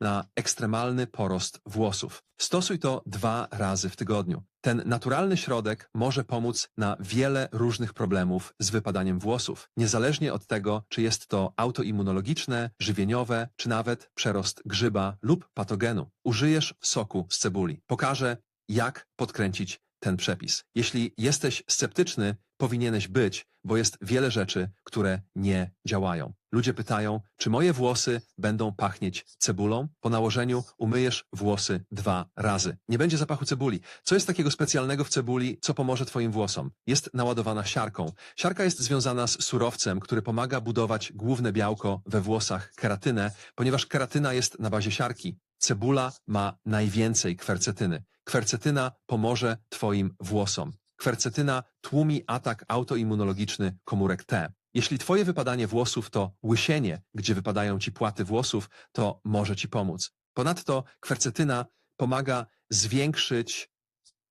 na ekstremalny porost włosów. Stosuj to dwa razy w tygodniu. Ten naturalny środek może pomóc na wiele różnych problemów z wypadaniem włosów, niezależnie od tego, czy jest to autoimmunologiczne, żywieniowe, czy nawet przerost grzyba lub patogenu. Użyjesz soku z cebuli. Pokażę, jak podkręcić ten przepis. Jeśli jesteś sceptyczny, powinieneś być, bo jest wiele rzeczy, które nie działają. Ludzie pytają, czy moje włosy będą pachnieć cebulą? Po nałożeniu umyjesz włosy dwa razy. Nie będzie zapachu cebuli. Co jest takiego specjalnego w cebuli, co pomoże twoim włosom? Jest naładowana siarką. Siarka jest związana z surowcem, który pomaga budować główne białko we włosach, keratynę, ponieważ keratyna jest na bazie siarki. Cebula ma najwięcej kwercetyny. Kwercetyna pomoże Twoim włosom. Kwercetyna tłumi atak autoimmunologiczny komórek T. Jeśli Twoje wypadanie włosów to łysienie, gdzie wypadają Ci płaty włosów, to może Ci pomóc. Ponadto kwercetyna pomaga zwiększyć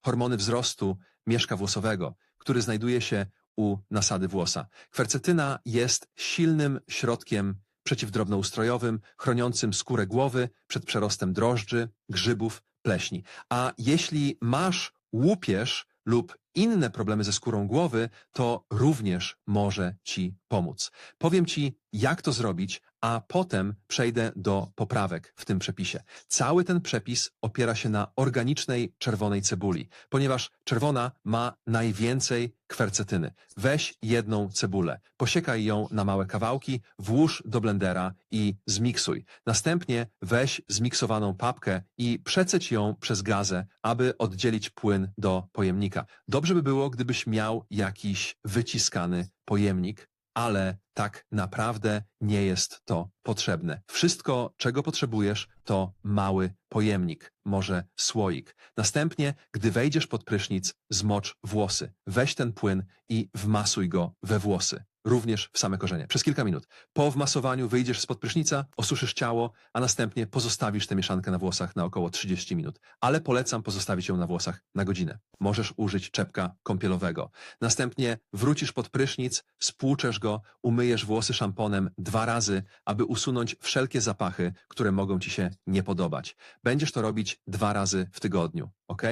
hormony wzrostu mieszka włosowego, który znajduje się u nasady włosa. Kwercetyna jest silnym środkiem przeciwdrobnoustrojowym, chroniącym skórę głowy przed przerostem drożdży, grzybów, pleśni. A jeśli masz łupież lub inne problemy ze skórą głowy, to również może Ci pomóc. Powiem Ci, jak to zrobić, a potem przejdę do poprawek w tym przepisie. Cały ten przepis opiera się na organicznej czerwonej cebuli, ponieważ czerwona ma najwięcej kwercetyny. Weź jedną cebulę, posiekaj ją na małe kawałki, włóż do blendera i zmiksuj. Następnie weź zmiksowaną papkę i przeceć ją przez gazę, aby oddzielić płyn do pojemnika. Dobrze by było, gdybyś miał jakiś wyciskany pojemnik, ale tak naprawdę nie jest to potrzebne. Wszystko, czego potrzebujesz, to mały pojemnik, może słoik. Następnie, gdy wejdziesz pod prysznic, zmocz włosy. Weź ten płyn i wmasuj go we włosy. Również w same korzenie. Przez kilka minut. Po wmasowaniu wyjdziesz spod prysznica, osuszysz ciało, a następnie pozostawisz tę mieszankę na włosach na około 30 minut. Ale polecam pozostawić ją na włosach na godzinę. Możesz użyć czepka kąpielowego. Następnie wrócisz pod prysznic, spłuczesz go, umyjesz włosy szamponem dwa razy, aby usunąć wszelkie zapachy, które mogą ci się nie podobać. Będziesz to robić dwa razy w tygodniu, ok?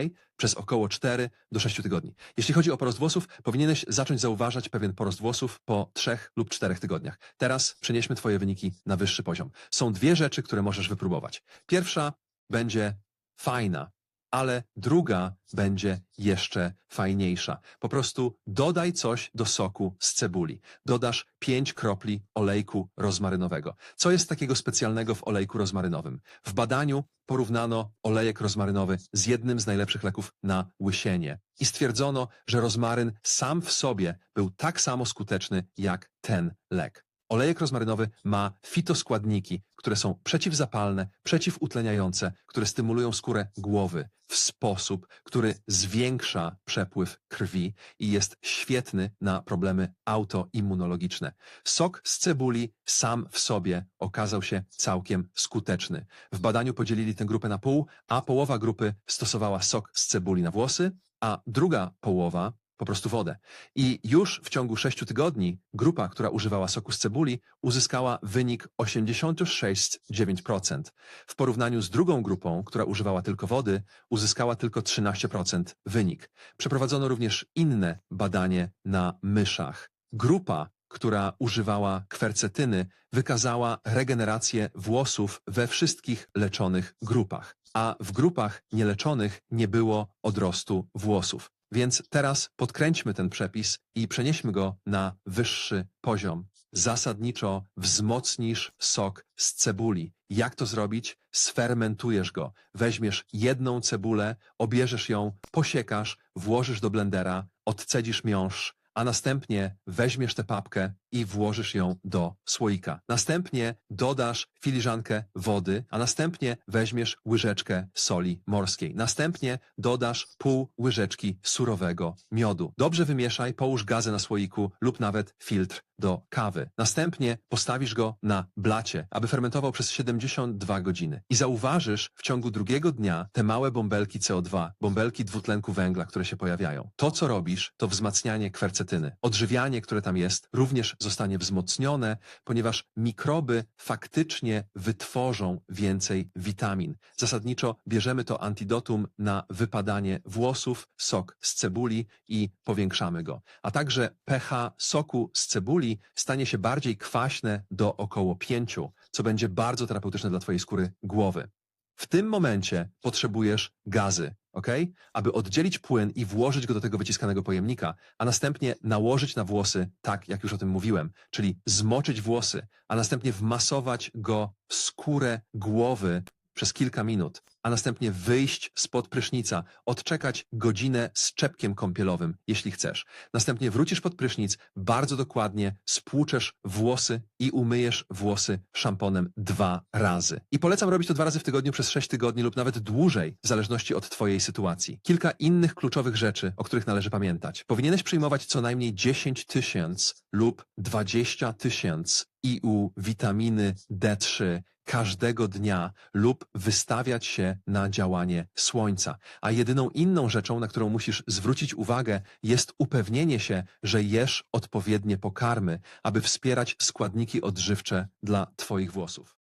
Przez około 4 do 6 tygodni. Jeśli chodzi o porost włosów, powinieneś zacząć zauważać pewien porost włosów po 3 lub 4 tygodniach. Teraz przenieśmy Twoje wyniki na wyższy poziom. Są dwie rzeczy, które możesz wypróbować. Pierwsza będzie fajna, ale druga będzie jeszcze fajniejsza. Po prostu dodaj coś do soku z cebuli. Dodasz 5 kropli olejku rozmarynowego. Co jest takiego specjalnego w olejku rozmarynowym? W badaniu porównano olejek rozmarynowy z jednym z najlepszych leków na łysienie i stwierdzono, że rozmaryn sam w sobie był tak samo skuteczny jak ten lek. Olejek rozmarynowy ma fitoskładniki, które są przeciwzapalne, przeciwutleniające, które stymulują skórę głowy w sposób, który zwiększa przepływ krwi i jest świetny na problemy autoimmunologiczne. Sok z cebuli sam w sobie okazał się całkiem skuteczny. W badaniu podzielili tę grupę na pół, a połowa grupy stosowała sok z cebuli na włosy, a druga połowa po prostu wodę. I już w ciągu sześciu tygodni grupa, która używała soku z cebuli, uzyskała wynik 86,9%. W porównaniu z drugą grupą, która używała tylko wody, uzyskała tylko 13% wynik. Przeprowadzono również inne badanie na myszach. Grupa, która używała kwercetyny, wykazała regenerację włosów we wszystkich leczonych grupach, a w grupach nieleczonych nie było odrostu włosów. Więc teraz podkręćmy ten przepis i przenieśmy go na wyższy poziom. Zasadniczo wzmocnisz sok z cebuli. Jak to zrobić? Sfermentujesz go. Weźmiesz jedną cebulę, obierzesz ją, posiekasz, włożysz do blendera, odcedzisz miąższ, a następnie weźmiesz tę papkę i włożysz ją do słoika. Następnie dodasz filiżankę wody, a następnie weźmiesz łyżeczkę soli morskiej. Następnie dodasz pół łyżeczki surowego miodu. Dobrze wymieszaj, połóż gazę na słoiku lub nawet filtr do kawy. Następnie postawisz go na blacie, aby fermentował przez 72 godziny. I zauważysz w ciągu drugiego dnia te małe bąbelki CO2, bąbelki dwutlenku węgla, które się pojawiają. To, co robisz, to wzmacnianie kwercetyny. Odżywianie, które tam jest, również zostanie wzmocnione, ponieważ mikroby faktycznie wytworzą więcej witamin. Zasadniczo bierzemy to antidotum na wypadanie włosów, sok z cebuli i powiększamy go. A także pH soku z cebuli stanie się bardziej kwaśne do około 5, co będzie bardzo terapeutyczne dla Twojej skóry głowy. W tym momencie potrzebujesz gazy, ok? Aby oddzielić płyn i włożyć go do tego wyciskanego pojemnika, a następnie nałożyć na włosy, tak jak już o tym mówiłem, czyli zmoczyć włosy, a następnie wmasować go w skórę głowy przez kilka minut, a następnie wyjść spod prysznica, odczekać godzinę z czepkiem kąpielowym, jeśli chcesz. Następnie wrócisz pod prysznic, bardzo dokładnie spłuczesz włosy i umyjesz włosy szamponem dwa razy. I polecam robić to dwa razy w tygodniu przez sześć tygodni lub nawet dłużej, w zależności od Twojej sytuacji. Kilka innych kluczowych rzeczy, o których należy pamiętać. Powinieneś przyjmować co najmniej 10 tysięcy lub 20 tysięcy IU witaminy D3 każdego dnia lub wystawiać się na działanie słońca. A jedyną inną rzeczą, na którą musisz zwrócić uwagę, jest upewnienie się, że jesz odpowiednie pokarmy, aby wspierać składniki odżywcze dla Twoich włosów.